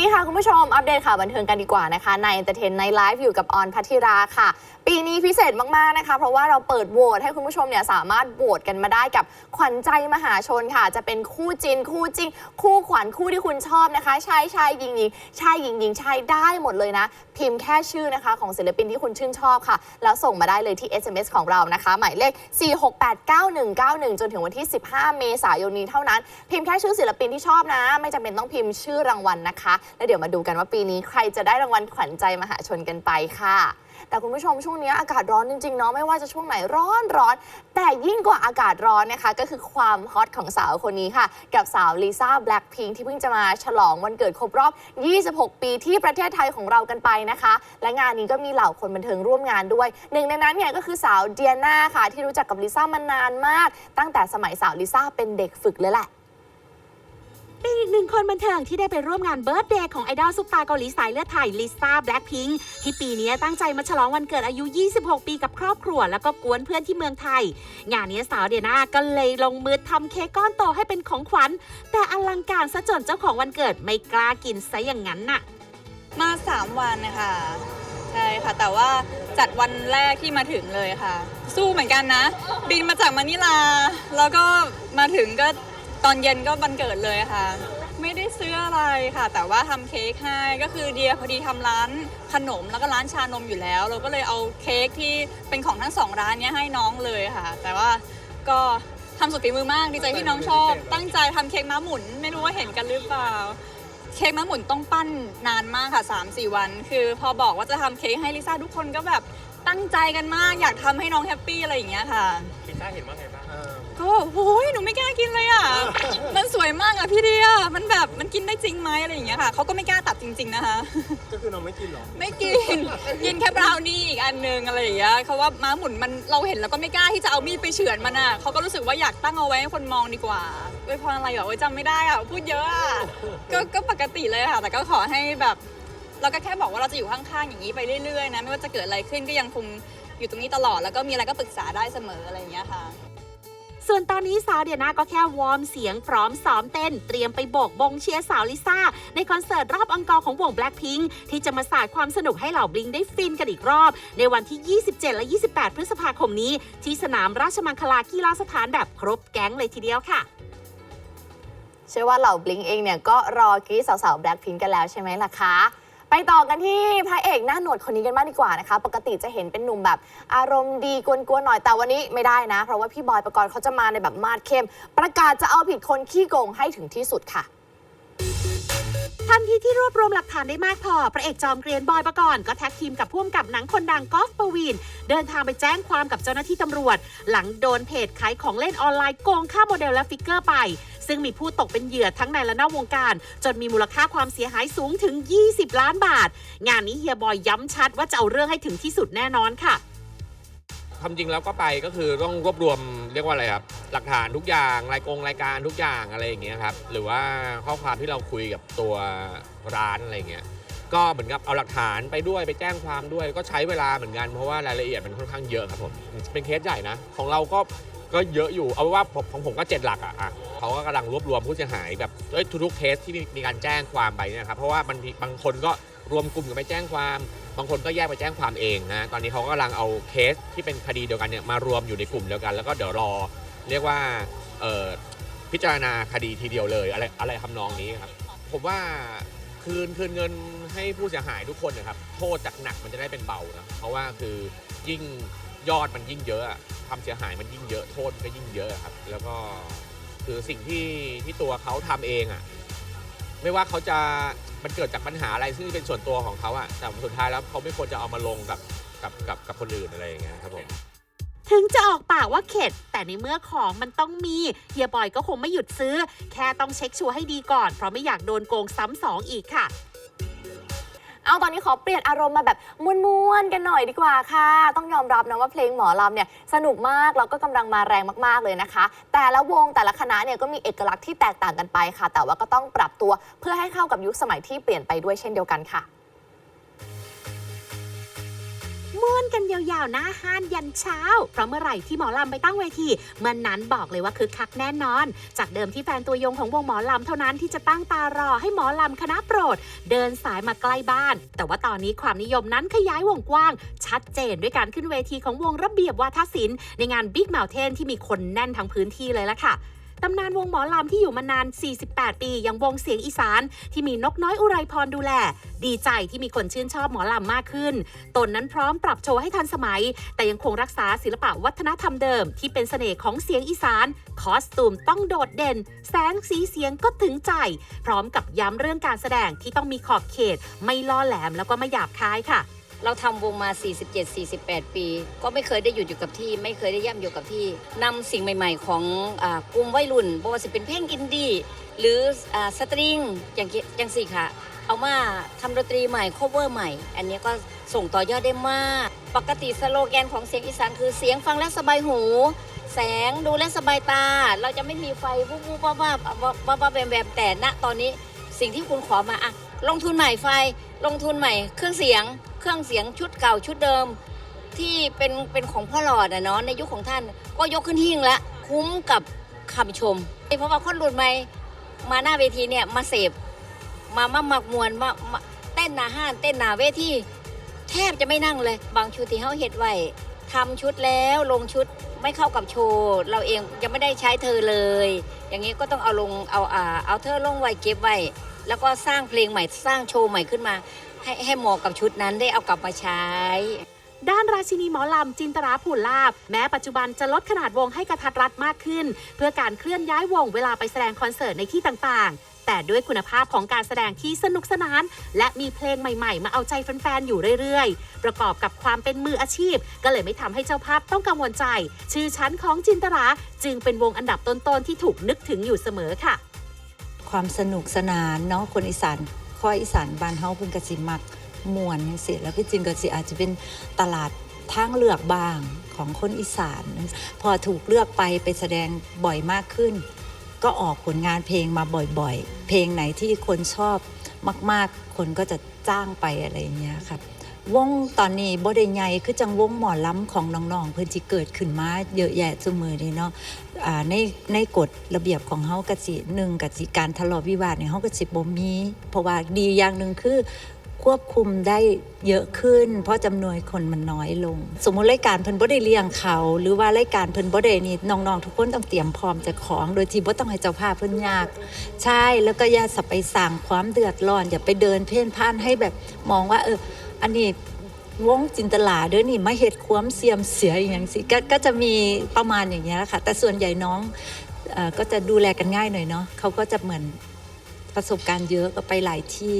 ดีค่ะ คุณผู้ชม อัปเดตข่าวบันเทิงกันดีกว่านะคะใน Entertain Night Live อยู่กับออนพัทิราค่ะ ปีนี้พิเศษมาก ๆ นะคะ เพราะว่าเราเปิดโหวตให้คุณผู้ชมเนี่ยสามารถโหวตกันมาได้กับขวัญใจมหาชนค่ะ จะเป็นคู่จินคู่จริง คู่ขวัญคู่ที่คุณชอบนะคะชายชายหญิงหญิงชายหญิงหญิงชายได้หมดเลยนะ พิมพ์แค่ชื่อนะคะของศิลปินที่คุณชื่นชอบค่ะ แล้วส่งมาได้เลยที่ SMS ของเรานะคะ หมายเลข 4689191 จนถึงวันที่ 15 เมษายนนี้เท่านั้น พิมพ์แค่ชื่อศิลปินที่ชอบนะ ไม่จำเป็นต้องพิมพ์ชื่อรางวัลนะคะแล้วเดี๋ยวมาดูกันว่าปีนี้ใครจะได้รางวัลขวัญใจมหาชนกันไปค่ะ แต่คุณผู้ชมช่วงนี้อากาศร้อนจริงๆเนาะไม่ว่าจะช่วงไหนร้อนร้อน แต่ยิ่งกว่าอากาศร้อนนะคะ ก็คือความฮอตของสาวคนนี้ค่ะ กับสาวลิซ่าแบล็ k พิงที่เพิ่งจะมาฉลองวันเกิดครบรอบ 26 ปีที่ประเทศไทยของเรากันไปนะคะ และงานนี้ก็มีเหล่าคนบันเทิงร่วมงานด้วย หนึ่งในนั้นเนี่ยก็คือสาวเดียนาค่ะ ที่รู้จักกับลิซ่ามานานมาก ตั้งแต่สมัยสาวลิซ่าเป็นเด็กฝึกเลยแหละ เป็นอีกหนึ่งคนบันเทิงที่ได้ไปร่วมงานเบิร์ d เดย์ของไอดอลซุปตาเกาหลีสายเลือดไทยลิซ่าแบล็ k พิงที่ปีนี้ตั้งใจมาฉลองวันเกิดอายุ 26 ปีกับครอบครัว แล้วก็กวนเพื่อนที่เมืองไทย งานนี้สาวเดียนาก็เลยลงมือทำเค้กก้อนโตให้เป็นของขวัญ แต่อลังการซะจนเจ้าของวันเกิดไม่กล้ากินซะอย่างนั้นน่ะ มา 3 วันนะคะใช่ค่ะ แต่ว่าจัดวันแรกที่มาถึงเลยค่ะ สู้เหมือนกันนะ บินมาจากมะนิลา แล้วก็มาถึงก็ ตอนเย็นก็วันเกิดเลยค่ะ ไม่ได้ซื้ออะไรค่ะ แต่ว่าทำเค้กให้ก็คือเดียพอดีทำร้านขนมแล้วก็ร้านชานมอยู่แล้ว เราก็เลยเอาเค้กที่เป็นของทั้งสองร้านเนี้ยให้น้องเลยค่ะ แต่ว่าก็ทำสุดฝีมือมากดีใจที่น้องชอบ ตั้งใจทำเค้กม้าหมุน ไม่รู้ว่าเห็นกันหรือเปล่า เค้กม้าหมุนต้องปั้นนานมากค่ะ 3-4 วัน คือพอบอกว่าจะทำเค้กให้ลิซ่าทุกคนก็แบบตั้งใจกันมากอยากทำให้น้องแฮปปี้อะไรอย่างเงี้ยค่ะ ลิซ่าเห็นว่าไงบ้าง ก็บอกโอ้ยหนูไม่กล้ากินเลยอะ มันสวยมากอะพี่เดียมันแบบมันกินได้จริงไหมอะไรอย่างเงี้ยค่ะเขาก็ไม่กล้าตัดจริง ๆนะคะ ก็คือน้องไม่กินหรอ ไม่กิน กินแค่บราวนี่อีกอันนึงอะไรอย่างเงี้ยเขาว่าม้าหมุนมันเราเห็นแล้วก็ไม่กล้าที่จะเอามีดไปเฉือนมันอะเขาก็รู้สึกว่าอยากตั้งเอาไว้ให้คนมองดีกว่าด้วยพรอะไรแบบว่าจำไม่ได้อะพูดเยอะอะก็ก็ปกติเลยค่ะ แต่ก็ขอให้แบบ เราก็แค่บอกว่าเราจะอยู่ข้างๆอย่างนี้ไปเรื่อยๆนะไม่ว่าจะเกิดอะไรขึ้นก็ยังคงอยู่ตรงนี้ตลอดแล้วก็มีอะไรก็ปรึกษาได้เสมออะไรอย่างเงี้ยค่ะ ส่วนตอนนี้สาวเดียนาก็แค่วอร์มเสียงพร้อมซ้อมเต้น เตรียมไปโบกบงเชียร์สาวลิซ่า ในคอนเสิร์ตรอบอังกอร์ของวง Blackpink ที่จะมาสาดความสนุกให้เหล่าบลิงได้ฟินกันอีกรอบ ในวันที่ 27 และ 28 พฤษภาคมนี้ ที่สนามราชมังคลากีฬาสถานแบบครบแก๊งเลยทีเดียวค่ะเชื่อว่าเหล่าบลิงเองเนี่ยก็รอกรีดสาวๆแบล็คพิงกันแล้วใช่ไหมล่ะคะ ไปต่อกันที่พระเอกหน้าหนวดคนนี้กันบ้างดีกว่านะคะ ปกติจะเห็นเป็นหนุ่มแบบอารมณ์ดีกวนๆหน่อยแต่วันนี้ไม่ได้นะ เพราะว่าพี่บอยประกรณ์เขาจะมาในแบบมาดเข้ม ประกาศจะเอาผิดคนขี้โกงให้ถึงที่สุดค่ะ ทันทีที่รวบรวมหลักฐานได้มากพอ พระเอกจอมเกรียนบอยประกรณ์ก็แท็กทีมกับพ่วงกับหนังคนดังกอล์ฟปวีนเดินทางไปแจ้งความกับเจ้าหน้าที่ตำรวจ หลังโดนเพจขายของเล่นออนไลน์โกงค่าโมเดลและฟิกเกอร์ไป ซึ่งมีผู้ตกเป็นเหยื่อทั้งในและนอกวงการ จนมีมูลค่าความเสียหายสูงถึง 20 ล้านบาท งานนี้เฮียบอยย้ำชัดว่าจะเอาเรื่องให้ถึงที่สุดแน่นอนค่ะ ความจริงแล้วก็ไปก็คือต้องรวบรวมเรียกว่าอะไรครับ หลักฐานทุกอย่างรายกงรายการทุกอย่างอะไรอย่างเงี้ยครับ หรือว่าข้อความที่เราคุยกับตัวร้านอะไรเงี้ย ก็เหมือนกับเอาหลักฐานไปด้วยไปแจ้งความด้วย ก็ใช้เวลาเหมือนกันเพราะว่ารายละเอียดมันค่อนข้างเยอะครับผมเป็นเคสใหญ่นะ ของเราก็ก็เยอะอยู่เอาว่าของผมก็เจ็ดหลักอะอะเขาก็กำลังรวบรวมผู้เสียหายแบบทุกๆเคสที่มีการแจ้งความไปเนี่ยครับเพราะว่ามันบางคนก็ รวมกลุ่มกันไปแจ้งความ บางคนก็แยกไปแจ้งความเองนะตอนนี้เขากำลังเอาเคสที่เป็นคดีเดียวกันเนี่ยมารวมอยู่ในกลุ่มเดียวกัน แล้วก็เดี๋ยวรอเรียกว่าพิจารณาคดีทีเดียวเลยอะไรอะไรทำนองนี้ครับผมว่าคืนคืนเงินให้ผู้เสียหายทุกคนนะครับโทษจากหนักมันจะได้เป็นเบานะเพราะว่าคือยิ่งยอดมันยิ่งเยอะอะความเสียหายมันยิ่งเยอะโทษมันก็ยิ่งเยอะครับ แล้วก็คือสิ่งที่ที่ตัวเขาทำเองอะไม่ว่าเขาจะ มันเกิดจากปัญหาอะไรซึ่งเป็นส่วนตัวของเขาอะแต่สุดท้ายแล้วเขาไม่ควรจะเอามาลงกับกับกับกับคนอื่นอะไรอย่างเงี้ยครับผมถึงจะออกปากว่าเข็ด แต่ในเมื่อของมันต้องมีเฮียบอยก็คงไม่หยุดซื้อ แค่ต้องเช็คชัวร์ให้ดีก่อน เพราะไม่อยากโดนโกงซ้ำสองอีกค่ะ เอาตอนนี้ขอเปลี่ยนอารมณ์มาแบบม้วนๆกันหน่อยดีกว่าค่ะ ต้องยอมรับนะว่าเพลงหมอลำเนี่ยสนุกมากแล้วก็กำลังมาแรงมากๆเลยนะคะ แต่ละวงแต่ละคณะเนี่ยก็มีเอกลักษณ์ที่แตกต่างกันไปค่ะ แต่ว่าก็ต้องปรับตัวเพื่อให้เข้ากับยุคสมัยที่เปลี่ยนไปด้วยเช่นเดียวกันค่ะ ม่วนกันยาวๆหน้าห้านยันเช้า เพราะเมื่อไหร่ที่หมอลำไปตั้งเวทีเมื่อนนั้นบอกเลยว่าคึกคักแน่นอน จากเดิมที่แฟนตัวยงของวงหมอลำเท่านั้นที่จะตั้งตารอให้หมอลำคณะโปรด เดินสายมาใกล้บ้าน แต่ว่าตอนนี้ความนิยมนั้นขยายวงกว้าง ชัดเจนด้วยการขึ้นเวทีของวงระเบียบวาทศิลป์ในงาน Big Mountain ที่มีคนแน่นทั้งพื้นที่เลยละค่ะ ตำนานวงหมอลำที่อยู่มานาน 48 ปีอย่างวงเสียงอีสาน ที่มีนกน้อยอุไรพรดูแล ดีใจที่มีคนชื่นชอบหมอลำมากขึ้น ตนนั้นพร้อมปรับโชว์ให้ทันสมัย แต่ยังคงรักษาศิลปะวัฒนธรรมเดิม ที่เป็นเสน่ห์ของเสียงอีสาน คอสตูมต้องโดดเด่น แสงสีเสียงก็ถึงใจ พร้อมกับย้ำเรื่องการแสดงที่ต้องมีขอบเขต ไม่ล่อแหลมแล้วก็ไม่หยาบคายค่ะ เราทำวงมา 47-48 ปี ก็ไม่เคยได้หยุดอยู่กับที่ ไม่เคยได้ย่ำอยู่กับที่นำสิ่งใหม่ๆ ของอากลุ่มวัยรุ่นบ่ว่าจะเป็นเพลงอินดี้หรืออาสตริงอย่างเงี้ยอย่างสี่ค่ะ เอามาทำดนตรีใหม่ c เวอร์ใหม่ อันนี้ก็ส่งต่อยอดได้มาก ปกติสโลแกนของเสียงอีสานคือเสียงฟังแล้วสบายหู แสงดูและสบายตา เราจะไม่มีไฟวูบวูบว่าว่าว่าว่าแวมแวมแต่ณตอนนี้สิ่งที่คุณขอมาอะลงทุนใหม่ไฟลงทุนใหม่ เครื่องเสียง เครื่องเสียงชุดเก่าชุดเดิม ที่เป็นเป็นของพ่อหลอดอะเนาะในยุคของท่าน ก็ยกขึ้นหิ้งละคุ้มกับคำชม เพราะว่าคนรุ่นใหม่มาหน้าเวทีเนี่ยมาเสพมามาหมักมวนมามาเต้นหนาห้านเต้นหนาเวทีแทบจะไม่นั่งเลย บางชุดที่เขาเฮ็ดไว้ทำชุดแล้วลงชุดไม่เข้ากับโชว์เราเองยังไม่ได้ใช้เธอเลย อย่างนี้ก็ต้องเอาลงเอาอ่าเอาเธอลงไว้เก็บไว้แล้วก็สร้างเพลงใหม่สร้างโชว์ใหม่ขึ้นมา ให้ให้เหมาะกับชุดนั้นได้เอากลับมาใช้ ด้านราชินีหมอลำจินตราผูลาบ แม้ปัจจุบันจะลดขนาดวงให้กระทัดรัดมากขึ้น เพื่อการเคลื่อนย้ายวงเวลาไปแสดงคอนเสิร์ตในที่ต่างๆ แต่ด้วยคุณภาพของการแสดงที่สนุกสนาน และมีเพลงใหม่ๆ มาเอาใจแฟนๆ อยู่เรื่อยๆ ประกอบกับความเป็นมืออาชีพ ก็เลยไม่ทำให้เจ้าภาพต้องกังวลใจ ชื่อชั้นของจินตราจึงเป็นวงอันดับต้นๆที่ถูกนึกถึงอยู่เสมอค่ะ ความสนุกสนานเนาะคนอีสาน ข้ออีสานบ้านเฮาเพิ่นก็สิมักมวนจังซี่แล้วพี่จินก็สิอาจจะเป็นตลาดทางเลือกบ้างของคนอีสาน พอถูกเลือกไปไปแสดงบ่อยมากขึ้น ก็ออกผลงานเพลงมาบ่อยๆ เพลงไหนที่คนชอบมาก ๆ คนก็จะจ้างไปอะไรอย่างเงี้ยครับ วงตอนนี้บ่ได้ใหญ่คือจังวงหมอล้ำของน้องๆเพิ่นสิเกิดขึ้นมาเยอะแยะซุมือนี่เนาะอ่าในในกฎระเบียบของเฮากะสิหนึ่งกะสิการทะเลาะวิวาทเนี่ยเฮากะสิบ่มีเพราะว่าดีอย่างหนึ่งคือควบคุมได้เยอะขึ้น เพราะจำนวนคนมันน้อยลง สมมุติรายการเพิ่นบ่ได้เลี้ยงเขา หรือว่ารายการเพิ่นบ่ได้นี่น้องๆทุกคนต้องเตรียมพร้อมจากของ โดยที่บ่ต้องให้เจ้าภาพเพิ่นยาก ใช่แล้วก็อย่าสับไปสั่งความเดือดร้อนอย่าไปเดินเพ่นพ่านให้แบบมองว่าเออ อันนี้วงจินตลาเด้อนี่มาเฮ็ดความเสียมเสียอย่างสิกก็จะมีประมาณอย่างเงี้ยแหละค่ะ แต่ส่วนใหญ่น้องอก็จะดูแลกันง่ายหน่อยเนาะเขาก็จะเหมือนประสบการณ์เยอะก็ไปหลายที่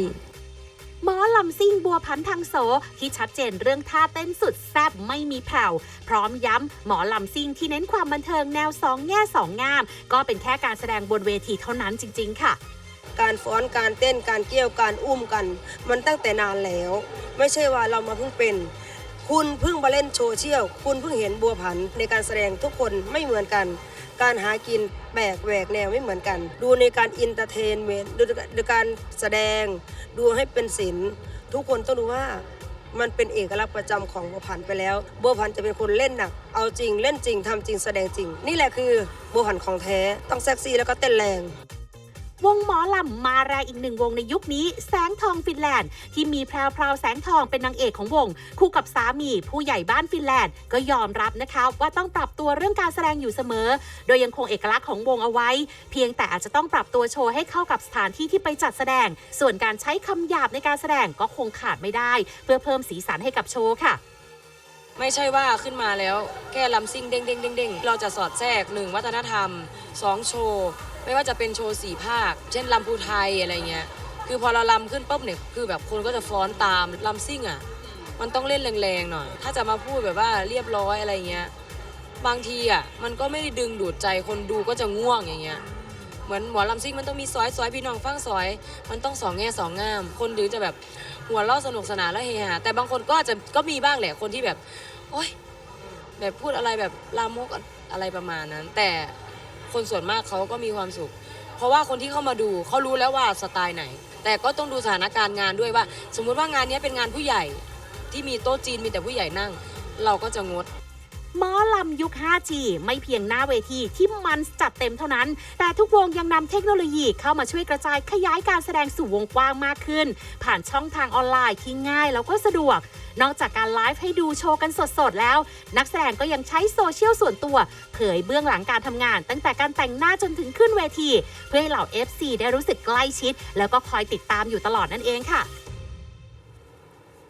หมอลำซิ่งบัวพันธ์ทางโสที่ชัดเจนเรื่องท่าเต้นสุดแซ่บไม่มีแผ่ว พร้อมย้ำหมอลำซิ่งที่เน้นความบันเทิงแนวสองแง่สองงาม ก็เป็นแค่การแสดงบนเวทีเท่านั้นจริง ๆ ค่ะ การฟ้อนการเต้นการเกี่ยวการอุ้มกัน มันตั้งแต่นานแล้ว ไม่ใช่ว่าเรามาเพิ่งเป็น คุณเพิ่งมาเล่นโซเชี่ยลคุณเพิ่งเห็นบัวผันในการแสดงทุกคนไม่เหมือนกัน การหากินแปลกแหวกแนวไม่เหมือนกัน ดูในการอินเตอร์เทนเมนต์ดูการแสดง ดูให้เป็นศิลป์ทุกคนต้องรู้ว่ามันเป็นเอกลักษณ์ประจำของบัวผันไปแล้วบัวผันจะเป็นคนเล่นหนัก เอาจริงเล่นจริงทำจริงแสดงจริง นี่แหละคือบัวผันของแท้ต้องเซ็กซี่แล้วก็เต้นแรง วงหมอลำมาแรงอีกหนึ่งวงในยุคนี้ แสงทองฟินแลนด์ ที่มีแพรวพราวแสงทองเป็นนางเอกของวง คู่กับสามีผู้ใหญ่บ้านฟินแลนด์ ก็ยอมรับนะคะว่าต้องปรับตัวเรื่องการแสดงอยู่เสมอ โดยยังคงเอกลักษณ์ของวงเอาไว้ เพียงแต่อาจจะต้องปรับตัวโชว์ให้เข้ากับสถานที่ที่ไปจัดแสดง ส่วนการใช้คำหยาบในการแสดงก็คงขาดไม่ได้ เพื่อเพิ่มสีสันให้กับโชว์ค่ะ ไม่ใช่ว่าขึ้นมาแล้วแค่ลำซิ่งเด้งเด้งเด้งเด้งเราจะสอดแทรกหนึ่งวัฒนธรรมสองโชว์ ไม่ว่าจะเป็นโชว์สี่ภาค เช่นลำพูไทยอะไรเงี้ย คือพอเราลำขึ้นปุ๊บเนี่ยคือแบบคนก็จะฟ้อนตามลำซิ่งอะ มันต้องเล่นแรงๆหน่อย ถ้าจะมาพูดแบบว่าเรียบร้อยอะไรเงี้ย บางทีอะมันก็ไม่ได้ดึงดูดใจคนดูก็จะง่วงอย่างเงี้ยเหมือนหมอลำซิ่งมันต้องมีซอยซอยพี่น้องฟังซอย มันต้องสองแง่สองงาม คนดูจะแบบ หัวเราะสนุกสนานแล้วเฮฮาแต่บางคนก็อาจจะก็มีบ้างแหละคนที่แบบ โอ๊ยแบบพูดอะไรแบบลามกอะไรประมาณนั้น แต่คนส่วนมากเขาก็มีความสุข เพราะว่าคนที่เข้ามาดูเขารู้แล้วว่าสไตล์ไหน แต่ก็ต้องดูสถานการณ์งานด้วยว่า สมมุติว่างานนี้เป็นงานผู้ใหญ่ที่มีโต๊ะจีนมีแต่ผู้ใหญ่นั่ง เราก็จะงด หมอลำยุค 5G ไม่เพียงหน้าเวทีที่มันจัดเต็มเท่านั้น แต่ทุกวงยังนำเทคโนโลยีเข้ามาช่วยกระจายขยายการแสดงสู่วงกว้างมากขึ้น ผ่านช่องทางออนไลน์ที่ง่ายแล้วก็สะดวก นอกจากการไลฟ์ให้ดูโชว์กันสดๆแล้ว นักแสดงก็ยังใช้โซเชียลส่วนตัว เผยเบื้องหลังการทำงาน ตั้งแต่การแต่งหน้าจนถึงขึ้นเวที เพื่อให้เหล่า FC ได้รู้สึกใกล้ชิด แล้วก็คอยติดตามอยู่ตลอดนั่นเองค่ะ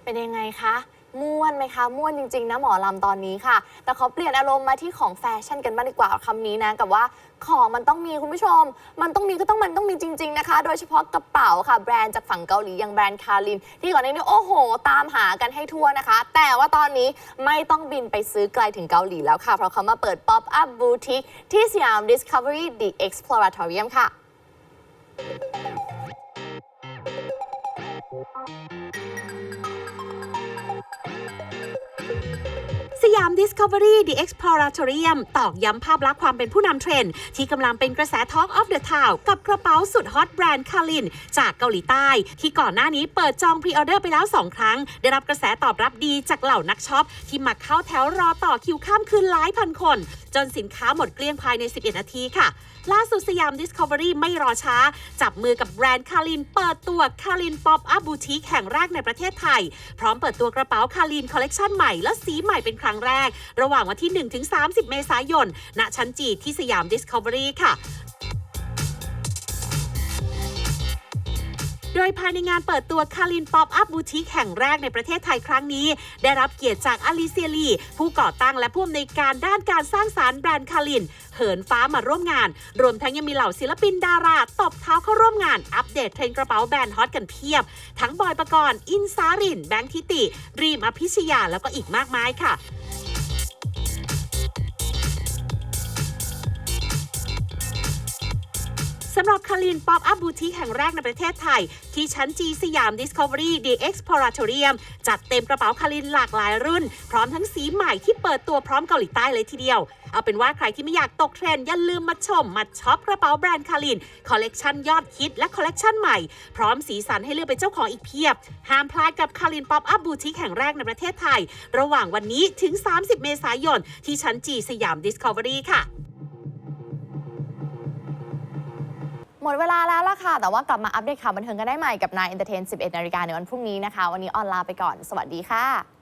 เป็นยังไงคะ ม่วนไหมคะ ม่วนจริง ๆ นะหมอลำตอนนี้ค่ะ แต่เขาเปลี่ยนอารมณ์มาที่ของแฟชั่นกันบ้างดีกว่าคำนี้นะกับว่าของมันต้องมีคุณผู้ชม มันต้องมีก็ต้องมันต้องมีจริง ๆ นะคะ โดยเฉพาะกระเป๋าค่ะ แบรนด์จากฝั่งเกาหลีอย่างแบรนด์คารินที่ก่อนหน้านี้โอ้โห ตามหากันให้ทั่วนะคะ แต่ว่าตอนนี้ไม่ต้องบินไปซื้อไกลถึงเกาหลีแล้วค่ะ เพราะเขามาเปิด Pop Up Boutique ที่สยาม Discovery The Exploratorium ค่ะ สยาม Discovery The Exploratorium ตอกย้ำภาพลักษณ์ความเป็นผู้นำเทรนด์ที่กำลังเป็นกระแส Talk of the Town กับกระเป๋าสุดฮอตแบรนด์คาริน จากเกาหลีใต้ ที่ก่อนหน้านี้เปิดจองพรีออเดอร์ไปแล้ว 2 ครั้ง ได้รับกระแสตอบรับดีจากเหล่านักช็อป ที่มาเข้าแถวรอต่อคิวข้ามคืนหลายพันคนจนสินค้าหมดเกลี้ยงภายใน 11 นาทีค่ะ ล่าสุดสยาม Discovery ไม่รอช้า จับมือกับแบรนด์คารินเปิดตัวคารินป๊อปอัพบูติกแห่งแรกในประเทศไทย พร้อมเปิดตัวกระเป๋าคารินคอลเลกชันใหม่และสีใหม่เป็นครั้งแรก ระหว่างวันที่ 1-30 เมษายน ณ ชั้นจีที่สยาม Discovery ค่ะ ดยภายในงานเปิดตัวคารินป๊อปอัพบูติกแห่งแรกในประเทศไทยครั้งนี้ ได้รับเกียรติจากอลิเซียลีผู้ก่อตั้งและผู้อำนวยการด้านการสร้างสารรค์แบรนด์คาริน เหินฟ้ามาร่วมงาน รวมทั้งยังมีเหล่าศิลปินดาราตบเท้าเข้าร่วมงานอัปเดตเทรนกระเป๋าแบรนด์ฮอตกันเพียบ ทั้งบอยปกรณ์อินซาริน แบงค์ทิติรีมอภิชยาแล้วก็อีกมากมายค่ะำหรับคารินป๊อปอัพบูติกแห่งแรกในประเทศไทย ที่ชั้นจีสยาม Discovery The Exploratorium จัดเต็มกระเป๋าคารินหลากหลายรุ่น พร้อมทั้งสีใหม่ที่เปิดตัวพร้อมเกาหลีใต้เลยทีเดียว เอาเป็นว่าใครที่ไม่อยากตกเทรนด์อย่าลืมมาชม มาช็อปกระเป๋าแบรนด์คาริน คอลเลกชันยอดฮิตและคอลเลกชันใหม่ พร้อมสีสันให้เลือกเป็นเจ้าของอีกเพียบ ห้ามพลาดกับคารินป๊อปอัพบูติกแห่งแรกในประเทศไทย ระหว่างวันนี้ถึง 30 เมษายน ที่ชั้นจีสยาม Discovery ค่ะ หมดเวลาแล้วล่ะค่ะ แต่ว่ากลับมาอัปเดตข่าวบันเทิงกันได้ใหม่กับนายเอนเตอร์เทน 11 นาฬิกาในวันพรุ่งนี้นะคะ วันนี้ออนลาไปก่อน สวัสดีค่ะ